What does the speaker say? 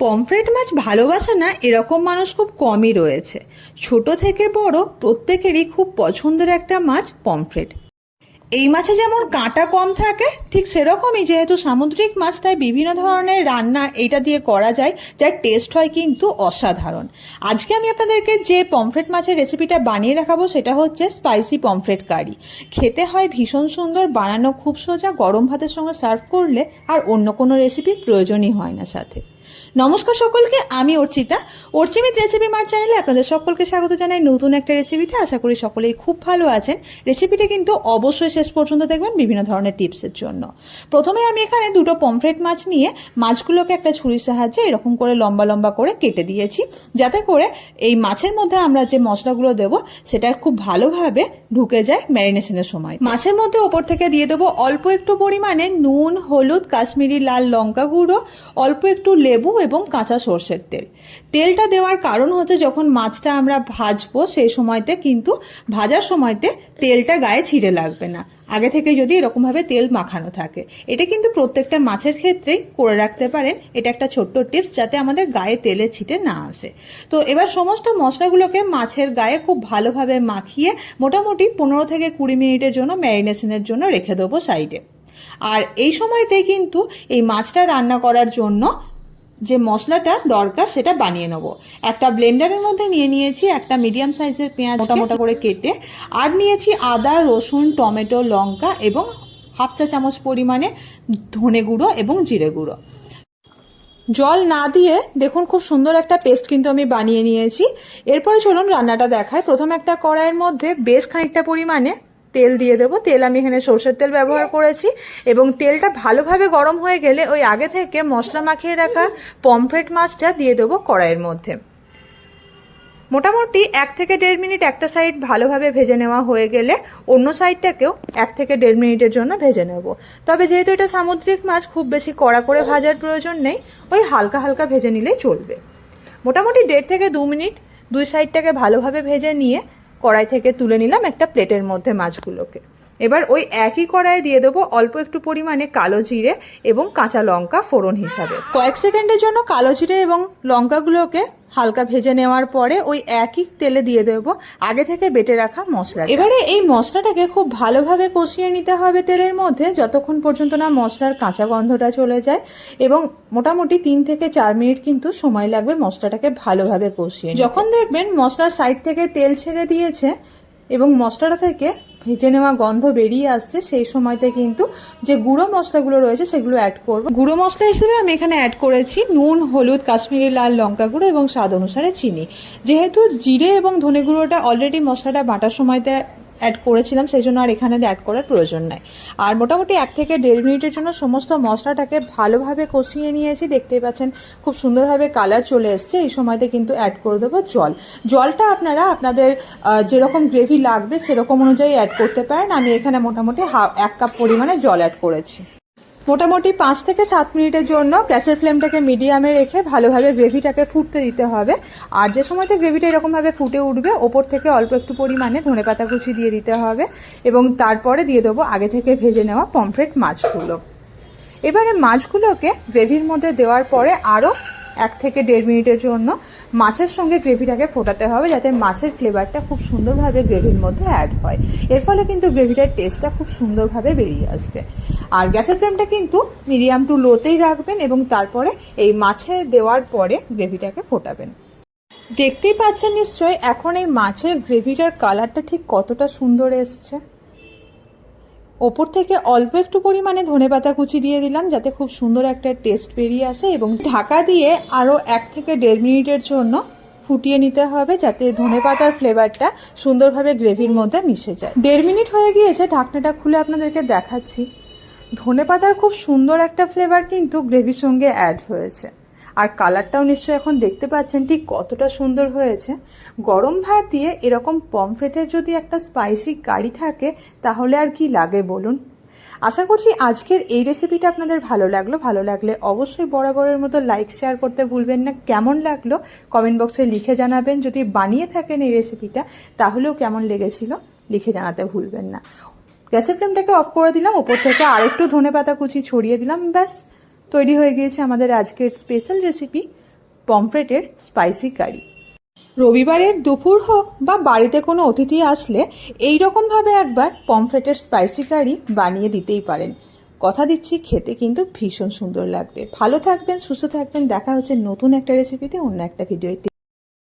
Pomfret মাছ ভালোবাসে না, এরকম মানুষ খুব কমই রয়েছে। ছোট থেকে বড় প্রত্যেকেরই খুব পছন্দের একটা মাছ পমফ্রেট। এই মাছে যেমন কাঁটা কম থাকে, ঠিক সেরকমই যেহেতু সামুদ্রিক মাছ, তাই বিভিন্ন ধরনের রান্না এইটা দিয়ে করা যায়, যার টেস্ট হয় কিন্তু অসাধারণ। আজকে আমি আপনাদেরকে যে পমফ্রেট মাছের রেসিপিটা বানিয়ে দেখাবো, সেটা হচ্ছে স্পাইসি পমফ্রেট কারি। খেতে হয় ভীষণ সুন্দর, বানানো খুব সোজা, গরম ভাতের সঙ্গে সার্ভ করলে আর অন্য কোনো রেসিপির প্রয়োজনই হয় না সাথে। নমস্কার সকলকে, আমি অর্চিতা। অর্চিমিত রেসিপি মার চ্যানেলে আপনাদের সকলকে স্বাগত জানাই। নতুন একটা রেসিপিতে আশা করি সকলেই খুব ভালো আছেন। রেসিপিটা কিন্তু অবশ্যই শেষ পর্যন্ত দেখবেন বিভিন্ন ধরনের টিপসের জন্য। প্রথমে আমি এখানে দুটো পমফ্রেট মাছ নিয়ে মাছগুলোকে একটা ছুরির সাহায্যে এরকম করে লম্বা লম্বা করে কেটে দিয়েছি। যাতে করে এই মাছের মধ্যে আমরা যে মশলাগুলো দেব, সেটা খুব ভালোভাবে ঢুকে যায় ম্যারিনেশনের সময়। মাছের মধ্যে ওপর থেকে দিয়ে দেবো অল্প একটু পরিমাণে নুন, হলুদ, কাশ্মীরি লাল লঙ্কা গুঁড়ো, অল্প একটু লেবু এবং কাঁচা সর্ষের তেল। তেলটা দেওয়ার কারণ হচ্ছে যখন মাছটা আমরা ভাজবো, সেই সময়তে কিন্তু, ভাজার সময়তে তেলটা গায়ে ছিঁড়ে লাগবে না। আগে থেকে যদি এরকমভাবে তেল মাখানো থাকে। এটা কিন্তু প্রত্যেকটা মাছের ক্ষেত্রেই করে রাখতে পারেন। এটা একটা ছোট্ট টিপস যাতে আমাদের গায়ে তেলে ছিটে না আসে। তো এবার সমস্ত মশলাগুলোকে মাছের গায়ে খুব ভালোভাবে মাখিয়ে মোটামুটি পনেরো থেকে কুড়ি মিনিটের জন্য ম্যারিনেশনের জন্য রেখে দেবো সাইডে। আর এই সময়তে কিন্তু এই মাছটা রান্না করার জন্য যে মশলাটা দরকার সেটা বানিয়ে নেব। একটা ব্লেন্ডারের মধ্যে নিয়ে নিয়েছি একটা মিডিয়াম সাইজের পেঁয়াজ মোটা মোটা করে কেটে, আর নিয়েছি আদা, রসুন, টমেটো, লঙ্কা এবং হাফ চা চামচ পরিমাণে ধনে গুঁড়ো এবং জিরে গুঁড়ো। জল না দিয়ে দেখুন খুব সুন্দর একটা পেস্ট কিন্তু আমি বানিয়ে নিয়েছি। এরপরে চলুন রান্নাটা দেখায় প্রথম একটা কড়াইয়ের মধ্যে বেশ খানিকটা পরিমাণে তেল দিয়ে দেবো। তেল আমি এখানে সর্ষের তেল ব্যবহার করেছি এবং তেলটা ভালোভাবে গরম হয়ে গেলে ওই আগে থেকে মশলা মাখিয়ে রাখা পমফ্রেট মাছটা দিয়ে দেবো কড়াইয়ের মধ্যে। মোটামুটি এক থেকে দেড় মিনিট একটা সাইড ভালোভাবে ভেজে নেওয়া হয়ে গেলে অন্য সাইডটাকেও এক থেকে দেড় মিনিটের জন্য ভেজে নেব। তবে যেহেতু এটা সামুদ্রিক মাছ খুব বেশি কড়া করে ভাজার প্রয়োজন নেই ওই হালকা হালকা ভেজে নিলেই চলবে। মোটামুটি দেড় থেকে দু মিনিট দুই সাইডটাকে ভালোভাবে ভেজে নিয়ে কড়াই থেকে তুলে নিলাম একটা প্লেটের মধ্যে মাছগুলোকে। এবার ওই একই কড়াইয়ে দিয়ে দেবো অল্প একটু পরিমাণে কালো জিরে এবং কাঁচা লঙ্কা ফোড়ন হিসাবে। কয়েক সেকেন্ডের জন্য কালো জিরে এবং লঙ্কাগুলোকে হালকা ভেজে নেওয়ার পরে ওই একই তেলে দিয়ে দেবো। আগে থেকে বেটে রাখা মশলা। এবারে এই মশলাটাকে খুব ভালোভাবে কষিয়ে নিতে হবে তেলের মধ্যে, যতক্ষণ পর্যন্ত না মশলার কাঁচা গন্ধটা চলে যায়। এবং মোটামুটি তিন থেকে চার মিনিট কিন্তু সময় লাগবে মশলাটাকে ভালোভাবে কষিয়ে যখন দেখবেন মশলার সাইড থেকে তেল ছেড়ে দিয়েছে এবং মশলাটা থেকে ভেজে নেওয়া গন্ধ বেরিয়ে আসছে, সেই সময়তে কিন্তু যে গুঁড়ো মশলাগুলো রয়েছে সেগুলো অ্যাড করব। গুঁড়ো মশলা হিসেবে আমি এখানে অ্যাড করেছি নুন, হলুদ, কাশ্মীরি লাল লঙ্কা গুঁড়ো এবং স্বাদ অনুসারে চিনি। যেহেতু জিরে এবং ধনে গুঁড়োটা অলরেডি মশলাটা বাটার সময়তে অ্যাড করেছিলাম, সেই জন্য আর এখানে অ্যাড করার প্রয়োজন নাই। আর মোটামুটি এক থেকে দেড় মিনিটের জন্য সমস্ত মশলাটাকে ভালোভাবে কষিয়ে নিয়েছি। দেখতেই পাচ্ছেন খুব সুন্দরভাবে কালার চলে এসছে। এই সময়তে কিন্তু অ্যাড করে দেবো জল। জলটা আপনারা আপনাদের যেরকম গ্রেভি লাগবে সেরকম অনুযায়ী অ্যাড করতে পারেন। আমি এখানে মোটামুটি হাফ, এক কাপ পরিমাণে জল অ্যাড করেছি। মোটামুটি পাঁচ থেকে সাত মিনিটের জন্য গ্যাসের ফ্লেমটাকে মিডিয়ামে রেখে ভালোভাবে গ্রেভিটাকে ফুটতে দিতে হবে। আর যে সময়তে গ্রেভিটা এরকমভাবে ফুটে উঠবে, ওপর থেকে অল্প একটু পরিমাণে ধনে পাতা কুচি দিয়ে দিতে হবে এবং তারপরে দিয়ে দেবো আগে থেকে ভেজে নেওয়া পমফ্রেট মাছগুলো। এবারে মাছগুলোকে গ্রেভির মধ্যে দেওয়ার পরে আরও এক থেকে দেড় মিনিটের জন্য মাছের সঙ্গে গ্রেভিটাকে ফোটাতে হবে যাতে মাছের ফ্লেভারটা খুব সুন্দরভাবে গ্রেভির মধ্যে অ্যাড হয়। এর ফলে কিন্তু গ্রেভিটার টেস্টটা খুব সুন্দরভাবে বেরিয়ে আসবে। আর গ্যাসের ফ্লেমটা কিন্তু মিডিয়াম টু লোতেই রাখবেন এবং তারপরে এই মাছে দেওয়ার পরে গ্রেভিটাকে ফোটাবেন। দেখতেই পাচ্ছেন নিশ্চয়ই এখন এই মাছের গ্রেভিটার কালারটা ঠিক কতটা সুন্দর এসছে। ওপর থেকে অল্প একটু পরিমাণে ধনেপাতা কুচি দিয়ে দিলাম, যাতে খুব সুন্দর একটা টেস্ট বেরিয়ে আসে এবং ঢাকা দিয়ে আরও এক থেকে দেড় মিনিটের জন্য ফুটিয়ে নিতে হবে, যাতে ধনেপাতার ফ্লেভারটা সুন্দরভাবে গ্রেভির মধ্যে মিশে যায়। দেড় মিনিট হয়ে গিয়েছে, ঢাকনাটা খুলে আপনাদেরকে দেখাচ্ছি। ধনেপাতার খুব সুন্দর একটা ফ্লেভার কিন্তু গ্রেভির সঙ্গে অ্যাড হয়েছে। আর কালারটাও নিশ্চয়ই এখন দেখতে পাচ্ছেন ঠিক কতটা সুন্দর হয়েছে। গরম ভাত দিয়ে এরকম পমফ্রেটের যদি একটা স্পাইসি কারি থাকে, তাহলে আর কি লাগে বলুন? আশা করছি আজকের এই রেসিপিটা আপনাদের ভালো লাগল। ভালো লাগলে অবশ্যই বরাবরের মতো লাইক, শেয়ার করতে ভুলবেন না। কেমন লাগল কমেন্ট বক্সে লিখে জানাবেন। যদি বানিয়ে থাকেন এই রেসিপিটা, তাহলেও কেমন লেগেছিল লিখে জানাতে ভুলবেন না। গ্যাসের ফ্লেমটাকে অফ করে দিলাম। ওপর থেকে আরেকটু ধনে পাতা কুচি ছড়িয়ে দিলাম। ব্যাস। তৈরি হয়ে গিয়েছে আমাদের আজকের স্পেশাল রেসিপি পমফ্রেটের স্পাইসি কারি রবিবারের দুপুর হোক বা বাড়িতে কোনো অতিথি আসলে এই রকমভাবে একবার পমফ্রেটের স্পাইসি কারি বানিয়ে দিতেই পারেন। কথা দিচ্ছি, খেতে কিন্তু ভীষণ সুন্দর লাগবে। ভালো থাকবেন, সুস্থ থাকবেন, দেখা হচ্ছে নতুন একটা রেসিপিতে অন্য একটা ভিডিওতে